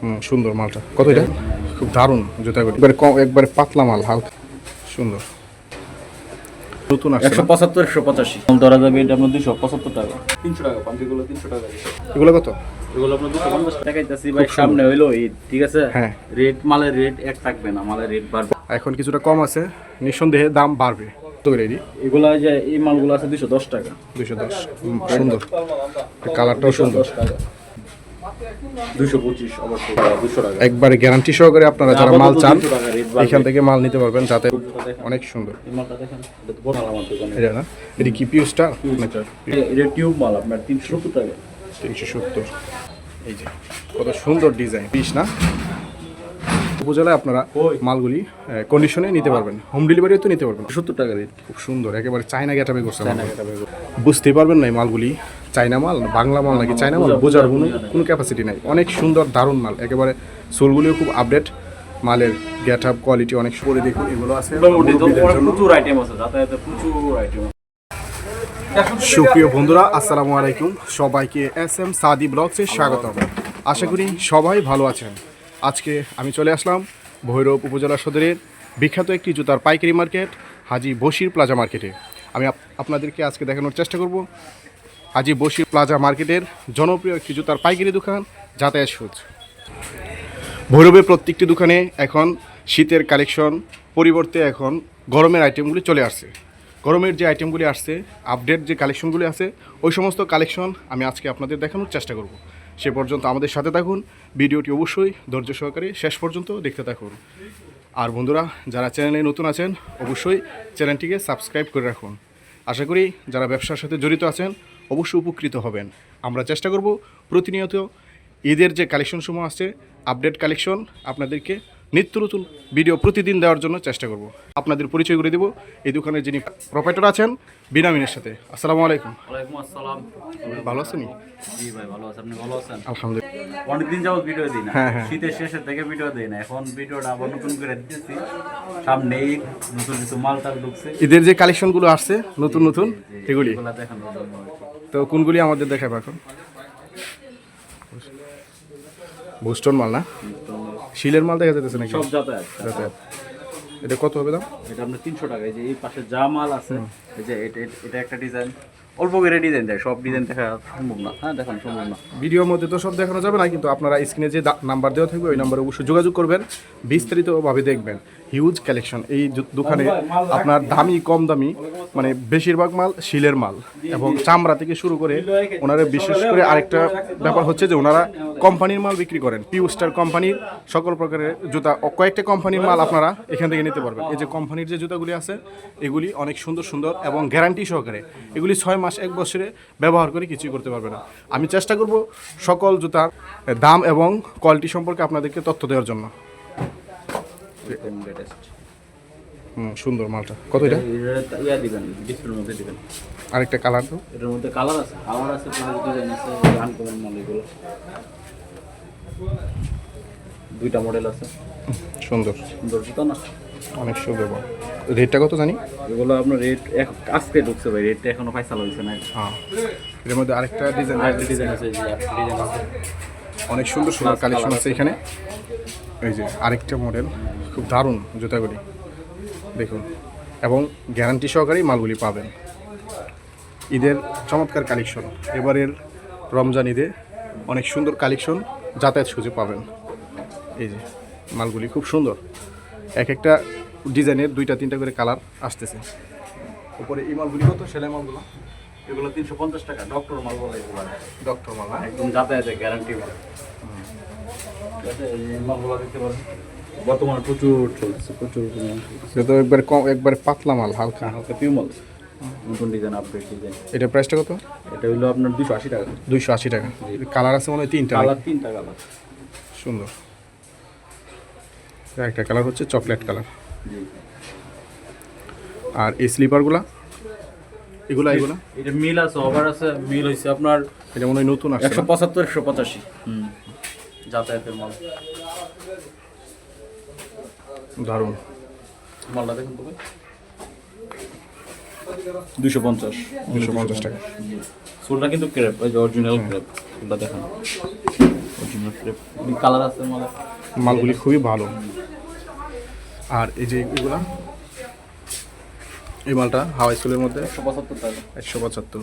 হুম সুন্দর মালটা। কত এটা? খুব দারুণ জুতাগুলি একবারে কম একবারে পাতলা মাল হালকা। সুন্দর। নতুন আসছে একশো? পঁচাত্তর একশো পঁচাশি। ধরা যাবে এটা আপনার দুশো পঁচাত্তর টাকা। তিনশো টাকা পাম্পিগুলো তিনশো টাকা এগুলো কত? এগুলো আপনার দুশো পঞ্চাশ টাকা। দিতেছি ভাই সামনে হইল ঈদ ঠিক আছে? হ্যাঁ। রেট মালের রেট এক থাকবে না মালের রেট বাড়বে। এখন কিছুটা কম আছে নিঃসন্দেহে দাম বাড়বে। এগুলা যে এই মালগুলো আছে দুশো দশ টাকা। দুশো। দশ সুন্দর। কালারটাও সুন্দর। টাকা দুশো পঁচিশ অবশ্যই দুশো টাকা একবারে গ্যারান্টি সহকারে আপনারা যারা মাল চান 200 টাকা rate বাড়বে। এখান থেকে মাল নিতে পারবেন যাতে অনেক সুন্দর। এটা কি পিউ স্টার এটা- এটা টিউব মাল আপনার তিনশো সত্তর টাকা। তিনশো সত্তর। এই যে কত সুন্দর ডিজাইন পিস না? উপজেলায় আপনারা। মালগুলি কন্ডিশনে নিতে পারবেন। হোম ডেলিভারিও তো নিতে পারবেন। সত্তর টাকা রেট খুব সুন্দর একেবারে চায়না গেটাবে করছে। বুঝতেই পারবেন না এই মালগুলি। চায়না মাল বাংলা মাল নাকি চায়না মাল বোঝার কোনো কোনো ক্যাপাসিটি নাই। অনেক সুন্দর দারুণ মাল। একেবারে সোলগুলিও খুব আপডেট মালের গেট আপ কোয়ালিটি অনেক সুন্দর। দেখুন এগুলো আছে। প্রচুর আইটেম আছে যাতায়াতে প্রচুর আইটেম সুপ্রিয় বন্ধুরা আসসালামু আলাইকুম। সবাইকে এস এম সাদি ব্লগসে স্বাগতম। আশা করি সবাই ভালো আছেন। আজকে আমি চলে আসলাম ভৈরব উপজেলা সদরের বিখ্যাত একটি জুতার পাইকারি মার্কেট হাজি বশির প্লাজা মার্কেটে। আমি আপ- আপনাদেরকে আজকে দেখানোর চেষ্টা করব। হাজি বশির প্লাজা মার্কেটের জনপ্রিয় একটি জুতার পাইকারি দোকান, যাতায়াত সুজ ভৈরবের প্রত্যেকটি দোকানে এখন শীতের কালেকশন, পরিবর্তে এখন গরমের আইটেমগুলি চলে আসছে। গরমের যে আইটেমগুলি আসছে আপডেট যে কালেকশনগুলি আছে, ওই সমস্ত কালেকশন আমি আজকে আপনাদের দেখানোর চেষ্টা করব। সে পর্যন্ত আমাদের সাথে থাকুন, ভিডিওটি অবশ্যই ধৈর্য সহকারে শেষ পর্যন্ত দেখতে থাকুন। আর বন্ধুরা, যারা চ্যানেলে নতুন আছেন, অবশ্যই চ্যানেলটিকে সাবস্ক্রাইব করে রাখুন। আশা করি, যারা ব্যবসার সাথে জড়িত আছেন অবশ্যই উপকৃত হবেন। আমরা চেষ্টা করব প্রতিনিয়ত ঈদের যে কালেকশন সমূহ আছে আপডেট কালেকশন আপনাদেরকে নিত্য নতুন ভিডিও প্রতিদিন দেওয়ার জন্য চেষ্টা করব। আপনাদের পরিচয় করে দেব এই দোকানের যিনি প্রপাইটর আছেন বিনামিনের সাথে। আসসালামু আলাইকুম। আসসালাম। ভালো আছেন জি ভাই ভালো আছেন আপনি ভালো আছেন? আলহামদুলিল্লাহ। অনেকদিন যাবত ভিডিও দিই না। হ্যাঁ, হ্যাঁ। শীতের শেষের থেকে ভিডিও দিই না। এখন ভিডিওটা আবার নতুন করে দিতেছি। সামনে নতুন কিছু মাল টাল ঢুকছে। ঈদের যে কালেকশনগুলো আসছে নতুন নতুন এগুলি। দেখেন। তো কোনগুলি আমাদের দেখাবে এখন? বুস্টন মাল না? শিলের মাল দেখা যেতেছে নাকি? সব যাতায়াত। যাতায়াত। এটা কত হবে দাম? এটা আপনার তিনশো টাকা এই যে এই পাশে যা মাল আছে এই অল্প করে ডিজাইন দেয়, সব ডিজাইন দেখা সম্ভব না। হ্যাঁ সম্ভব না। ভিডিওর মধ্যে তো সব দেখানো যাবে না, কিন্তু আপনারা স্ক্রিনে যে নাম্বার দেওয়া থাকবে, ওই নাম্বারে অবশ্যই যোগাযোগ করবেন, বিস্তারিতভাবে দেখবেন। হিউজ কালেকশন এই দোকানে আপনার দামি, কম দামি মানে বেশিরভাগ মাল শিলের মাল এবং চামড়া থেকে শুরু করে ওনারা বিশেষ করে আরেকটা ব্যাপার হচ্ছে যে ওনারা কোম্পানির মাল বিক্রি করেন। পিউ স্টার কোম্পানির সকল প্রকারের জুতা কয়েকটা কোম্পানির মাল আপনারা এখান থেকে নিতে পারবেন। এই যে কোম্পানির যে জুতাগুলি আছে, এগুলি অনেক সুন্দর সুন্দর এবং গ্যারান্টি সহকারে এগুলি ছয় মাস এক বছরে ব্যবহার করে কিছুই করতে পারবে না। আমি চেষ্টা করব সকল জুতার দাম এবং কোয়ালিটি সম্পর্কে আপনাদেরকে তথ্য দেওয়ার জন্য। হুম সুন্দর মালটা। কত এটা? ইয়া দিবেন ডিসপ্লের মধ্যে দিবেন আরেকটা কালার তো। এটার মধ্যে কালার আছে। কালার আছে প্লাস ডিজাইন আছে আনকমন মাল এগুলো দুইটা মডেল আছে সুন্দর। সুন্দর জুতো না? অনেক সুন্দর। রেটটা কত জানি? এগুলো আপনার রেট আজকে ঢুকছে ভাই রেটটা এখনও পয়সা হয়েছে না। হ্যাঁ। এর মধ্যে আরেকটা ডিজাইন আরেকটা ডিজাইন আছে ডিজাইন আছে। অনেক সুন্দর সুন্দর কালেকশন আছে। এখানে। এই যে আরেকটা মডেল খুব দারুণ জুতাগুলি। দেখুন। এবং গ্যারান্টি সহকারেই মালগুলি পাবেন। ঈদের চমৎকার কালেকশন এবারের রমজান ঈদে অনেক সুন্দর কালেকশন যাতায়াত সুযোগ পাবেন। এই যে মালগুলি খুব সুন্দর। এক একটা ডিজাইনের দুইটা তিনটা করে কালার আসতেছে। উপরে এই মালগুলি কত? সেলাই মালগুলো? এগুলো তিনশো পঞ্চাশ টাকা। ডক্টর মাল বলে এগুলো ডক্টর মাল একদম যাতায়াতের গ্যারান্টি মাল। এই মালগুলো দেখতে পারেন। বর্তমানে প্রচুর চলছে প্রচুর তো একবারে কম একবারে পাতলা মাল হালকা। হালকা পিউমাল নতুন ডিজাইন আপডেট ডিজাইন এটা প্রাইসটা কত? এটা হলো আপনার দুশো আশি টাকা। দুইশো আশি টাকা। কালার আছে মনে হয় তিনটা কালার তিনটা কালার সুন্দর। একটা কালার হচ্ছে চকলেট কালার আর এই স্লিপারগুলা এগুলা এগুলা? এটা মিল আছে ওভার আছে মিল হয়েছে আপনার এটা মনে হয় নতুন আসছে একশো? পঁচাত্তর একশো পঁচাশি। যাতায়াতের মাল। দারুণ। মালটা দেখুন তবে দুশো পঞ্চাশ। দুশো পঞ্চাশ টাকা। সোলটা কিন্তু ক্রেপ ওই যে অরিজিনাল ক্রেপ সোলটা দেখেন। কালার আছে মানে মালগুলি খুবই ভালো। আর এই যে এগুলা এই মালটা হাওয়াই স্কুলের মধ্যে। একশো পঁচাত্তর।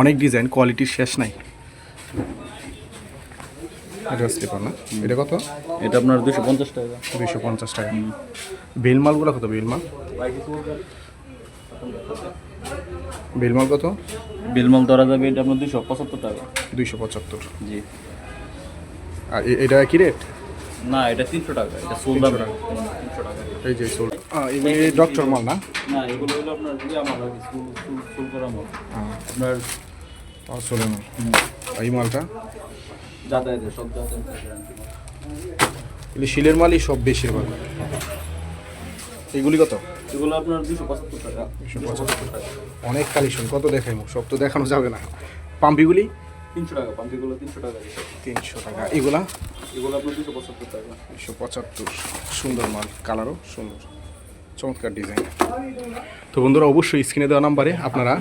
অনেক ডিজাইন কোয়ালিটির শেষ নাই। এটা স্লিপার না? এটা কত? এটা আপনার দুশো পঞ্চাশ টাকা। দুইশো পঞ্চাশ টাকা। বেল মালগুলো কত? বেল মাল? বেল মাল কত? বিলমাল ধরা যাবে এটা আপনার দুশো পঁচাত্তর টাকা। দুইশো পঁচাত্তর। জি। আর এটা কি রেট না এটা তিনশো টাকা এটা সোলদা তিনশো টাকা। এই যে সোল এগুলি ডক্টর মাল না? না এগুলো হলো আপনার কি, সুল সুল সুল করা মাল। আপনার সোলে মাল। এই মালটা? যাতায়াতের সব যাতায়াতের শিলের মালই সব বেশিরভাগ এগুলি কত? এগুলো আপনার দুশো পঁচাত্তর টাকা। অনেক কালেকশন কত দেখাই সব তো দেখানো যাবে না। পাম্পিগুলি? তিনশো টাকা তিনশো টাকা তিনশো টাকা। এগুলা? এগুলো আপনার দুশো পঁচাত্তর টাকা। দুশো পঁচাত্তর। সুন্দর মাল কালারও সুন্দর। চমৎকার ডিজাইন। তো বন্ধুরা অবশ্যই স্ক্রিনে দেওয়া নাম্বারে আপনারা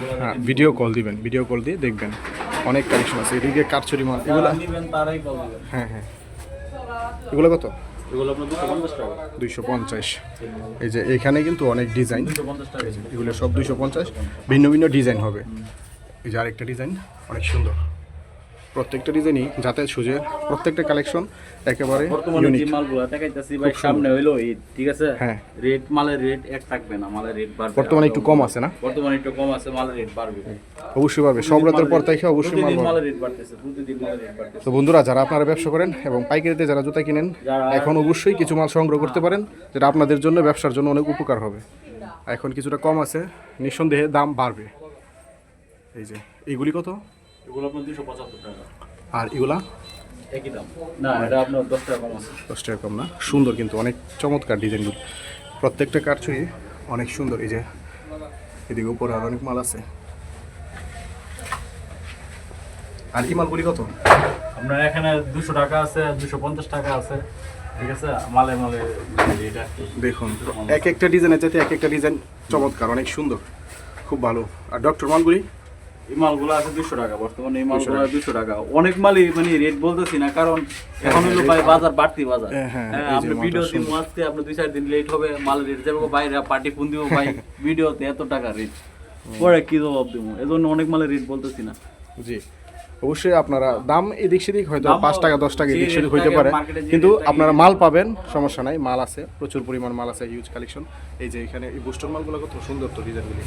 ভিডিও কল দিবেন। ভিডিও কল দিয়ে দেখবেন অনেক কালেকশন আছে। এদিকে কারচুরি মাল এগুলা? হ্যাঁ হ্যাঁ। এগুলো কত? দুইশো পঞ্চাশ এই যে এখানে কিন্তু অনেক ডিজাইন। এগুলো সব দুইশো পঞ্চাশ। ভিন্ন ভিন্ন ডিজাইন হবে। এই যে আরেকটা ডিজাইন অনেক সুন্দর। প্রত্যেকটা ডিজাইনই যাতায়াত সুজে প্রত্যেকটা কালেকশন একেবারে ইউনিক মালগুলো দেখাইতেছি ভাই সামনে হইল ঈদ ঠিক আছে? হ্যাঁ। রেট মালের রেট এক থাকবে না মালের রেট বাড়বে। বর্তমানে একটু কম আছে না? বর্তমানে একটু কম আছে মালের রেট বাড়বে। অবশ্যই পাবে সব রাতের পর তাই অবশ্যই মাল মালের রেট বাড়তেছে প্রতিদিন মালের রেট বাড়তেছে। তো বন্ধুরা যারা আপনারা ব্যবসা করেন এবং পাইকারিতে যারা জুতা কিনেন এখন অবশ্যই কিছু মাল সংগ্রহ করতে পারেন যেটা আপনাদের জন্য ব্যবসার জন্য অনেক উপকার হবে। এখন কিছুটা কম আছে নিঃসন্দেহে দাম বাড়বে। এই যে এইগুলি কত? এগুলো আপনার দুশো পঁচাত্তর টাকা। আর এগুলা? একই দাম। না এটা আপনার দশ টাকা কম আছে। দশ টাকা কম না। সুন্দর কিন্তু অনেক চমৎকার ডিজাইনগুলো প্রত্যেকটা কারচুই অনেক সুন্দর। এই যে এদিকে উপরে আর অনেক মাল আছে। আর এই মালগুলি কত? আপনার এখানে দুশো টাকা আছে দুশো পঞ্চাশ টাকা আছে। ঠিক আছে? মালে মালে দেখুন এক একটা ডিজাইনের যাতে এক একটা ডিজাইন চমৎকার অনেক সুন্দর। খুব ভালো। আর ডক্টর মালগুলি? এই মালগুলো আছে দুশো টাকা বর্তমানে এই মালগুলো দুশো টাকা। অনেক মালই মানে রেট বলতেছি না কারণ এখন হলো ভাই বাজার বাড়তি বাজার। হ্যাঁ, হ্যাঁ, হ্যাঁ আপনি ভিডিও দিন আজকে আপনি দুই চার দিন লেট হবে মালের রেট যাবে বাইরে পার্টি ফোন দিব ভাই ভিডিওতে এত টাকা রেট পরে কি জবাব দিব এজন্য অনেক মালের রেট বলতেছি না। জি অবশ্যই আপনারা দাম এদিক সেদিক হয়তো পাঁচ টাকা দশ টাকা এদিক সেদিক হইতে পারে। কিন্তু আপনারা মাল পাবেন সমস্যা নাই মাল আছে প্রচুর পরিমাণ মাল আছে ইউজ কালেকশন এই যে এখানে এই বুস্টার মালগুলো কত সুন্দর তো ডিজাইনগুলি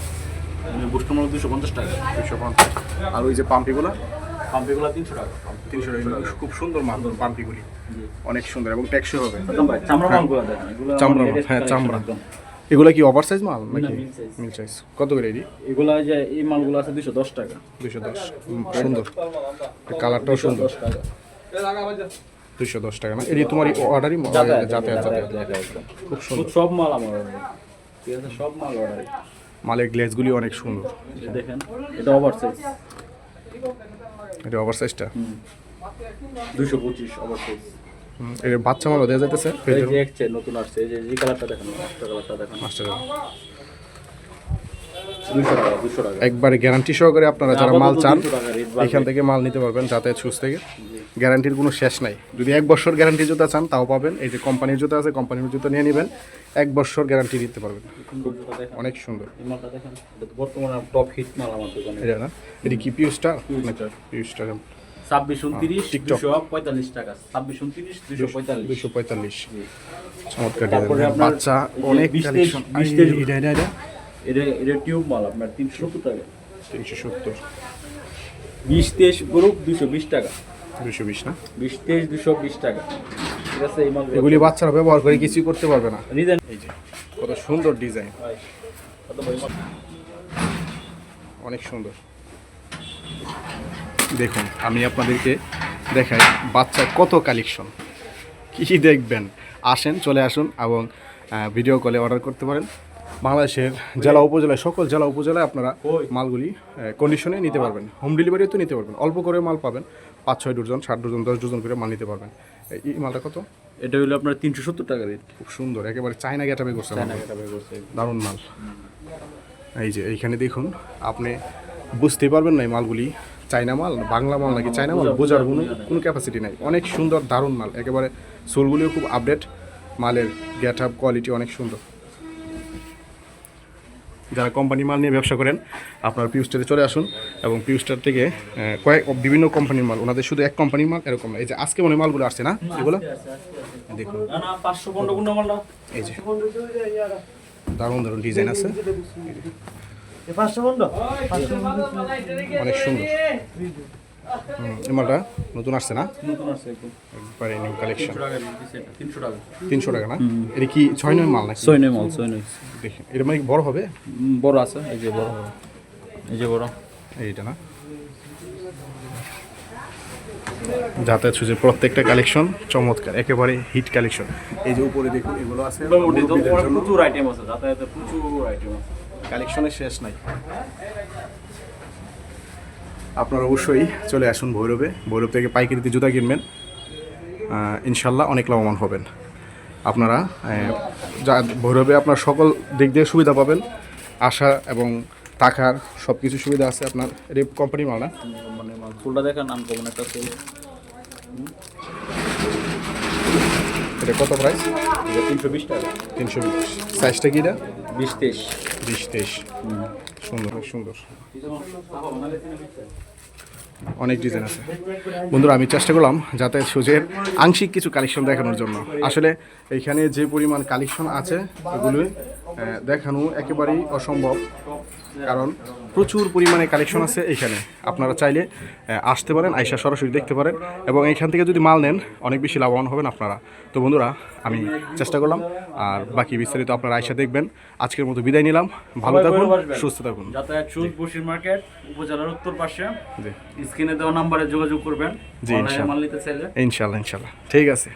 বুস্ট মাল দুশো পঞ্চাশ টাকা দুশো পঞ্চাশ। আর ওই যে পাম্পিগুলো? পাম্পিগুলো তিনশো টাকা। তিনশো টাকা। খুব সুন্দর মাল পাম্পিগুলি। অনেক সুন্দর এবং ট্যাক্সই হবে। চামড়া হ্যাঁ, চামড়া। একদম। এগুলো কি ওভার সাইজ মাল নাকি? মিল। সাইজ কত করে এটি? এগুলো যে এই মালগুলো আছে দুশো দশ টাকা। দুশো। দশ সুন্দর। কালারটাও সুন্দর। দশ টাকা। দুশো দশ টাকা। না এটি তোমার অর্ডারই লেখা একদম। খুব সুন্দর। সব মাল আমার। ঠিক আছে সব মাল অর্ডার মালের গ্লেজগুলি অনেক সুন্দর। দেখেন এটা ওভার সাইজ এটা ওভার সাইজটা দুশো পঁচিশ ওভার সাইজ বাচ্চা মালও দেওয়া যাইতেছে এই যে একচে নতুন আসছে। এই যে এই কালারটা দেখেন মাস্টার কালারটা দেখেন। মাস্টার একবারে গ্যারান্টি সহকারে আপনারা যারা মাল চান 200 টাকা rate বাড়বে। এখান থেকে মাল নিতে পারবেন যাতায়াত সুস থেকে। গ্যারান্টির কোনো শেষ নাই। যদি এক বছর গ্যারান্টি জুতা চান তাও পাবেন। এই যে কোম্পানির জুতা আছে কোম্পানির জুতা নিয়ে নেবেন। এক বছর গ্যারান্টি দিতে পারবেন। অনেক সুন্দর। বর্তমানে টপ হিট মাল আমার দোকানে এটা না এটি কি পিউ স্টার পিউ স্টার ছাব্বিশ উনত্রিশ TikTok। দুশো পঁয়তাল্লিশ টাকা। ছাব্বিশ উনত্রিশ দুশো পঁয়তাল্লিশ। দুশো পঁয়তাল্লিশ। চমৎকার আপনার বাচ্চা অনেক কালেকশন এটা এটা এটা এটা এটা টিউব মাল আপনার তিনশো সত্তর টাকা। তিনশো সত্তর। বিশ তেইশ গ্রুপ দুশো বিশ টাকা। দুশো বিশ না? বিশ তেইশ দুশো বিশ টাকা। ঠিক আছে এই মাল এগুলি বাচ্চারা ব্যবহার করে কিছুই করতে পারবে না। রিজেন এই যে কত সুন্দর ডিজাইন? অনেক সুন্দর। দেখুন আমি আপনাদেরকে দেখাই বাচ্চার কত কালেকশন। কী দেখবেন? আসেন চলে আসুন এবং ভিডিও কলে অর্ডার করতে পারেন। বাংলাদেশের জেলা উপজেলায় সকল জেলা উপজেলায় আপনারা ওই। মালগুলি কন্ডিশনে নিতে পারবেন। হোম ডেলিভারিও তো নিতে পারবেন। অল্প করে মাল পাবেন। পাঁচ ছয় ডজন ষাট ডজন দশ ডজন করে মাল নিতে পারবেন। এই মালটা কত? এটা হলো আপনার তিনশো সত্তর টাকা রেট খুব সুন্দর একেবারে চায়না গেটাবে করছে। দারুণ মাল। এই যে এইখানে দেখুন আপনি বুঝতে পারবেন না এই মালগুলি চাইনা মাল বাংলা মাল নাকি চাইনা মাল বোঝার কোনো কোনো ক্যাপাসিটি নাই। অনেক সুন্দর দারুণ মাল। একেবারে সোলগুলিও খুব আপডেট মালের গেট আপ কোয়ালিটি অনেক সুন্দর। যারা কোম্পানি মাল নিয়ে ব্যবসা করেন আপনার পিউস্টারে চলে আসুন এবং পিউস্টার থেকে কয়েক বিভিন্ন কোম্পানির মাল ওনাদের শুধু এক কোম্পানির মাল এরকম এই যে আজকে মনে মালগুলো আসছে না? এগুলো? দেখুন। এই যে। দারুণ দারুণ ডিজাইন আছে। অনেক সুন্দর। মালটা নতুন আসছে না? নতুন আসছে একবারে নিউ কালেকশন তিনশো টাকা। তিনশো টাকা না? এটা কি ছয় নয় মাল নাকি? ছয় নয় মাল ছয় নয়। দেখি এটা মানে বড় হবে? বড় আছে এই যে বড় হবে। এই যে বড়। এইটা না? যাতায়াত সুযোগ প্রত্যেকটা কালেকশন চমৎকার একেবারে হিট কালেকশন এই যে উপরে দেখুন এগুলো আছে প্রচুর আইটেম আছে যাতায়াতে প্রচুর আইটেম আছে। কালেকশনের শেষ নাই। আপনারা অবশ্যই চলে আসুন ভৈরবে। ভৈরব থেকে পাইকারিতে জুতা কিনবেন। ইনশাল্লাহ অনেক লাভবান হবেন। আপনারা যা ভৈরবে আপনার সকল দিক দিয়ে সুবিধা পাবেন। আসা এবং থাকার সব কিছু সুবিধা আছে আপনার। রেপ কোম্পানি মাল না? মানে ফুলটা দেখেন আনকমন একটা ফুল। এটা কত প্রাইস তিনশো বিশ টাকা। তিনশো বিশ। সাইজটা কি এটা? বিশ তেইশ। বিশ তেইশ। সুন্দর অনেক সুন্দর। অনেক ডিজাইন আছে। বন্ধুরা আমি চেষ্টা করলাম যাতে সুজের আংশিক কিছু কালেকশন দেখানোর জন্য। আসলে এইখানে যে পরিমাণ কালেকশন আছে এগুলো দেখানো একেবারেই অসম্ভব। কারণ প্রচুর পরিমাণে কালেকশন আছে এইখানে। আপনারা চাইলে আসতে পারেন আইসা সরাসরি দেখতে পারেন এবং এইখান থেকে যদি মাল নেন অনেক বেশি লাভবান হবেন আপনারা। তো বন্ধুরা আমি চেষ্টা করলাম আর বাকি বিস্তারিত আপনারা আইসা দেখবেন। আজকের মতো বিদায় নিলাম। ভালো থাকুন সুস্থ থাকুন। যাতায়াত শুজ বসির মার্কেট উপজেলার উত্তর পাশে। স্ক্রিনে দেওয়া নাম্বারে যোগাযোগ করবেন। জি, ইনশাআল্লাহ। ঠিক আছে।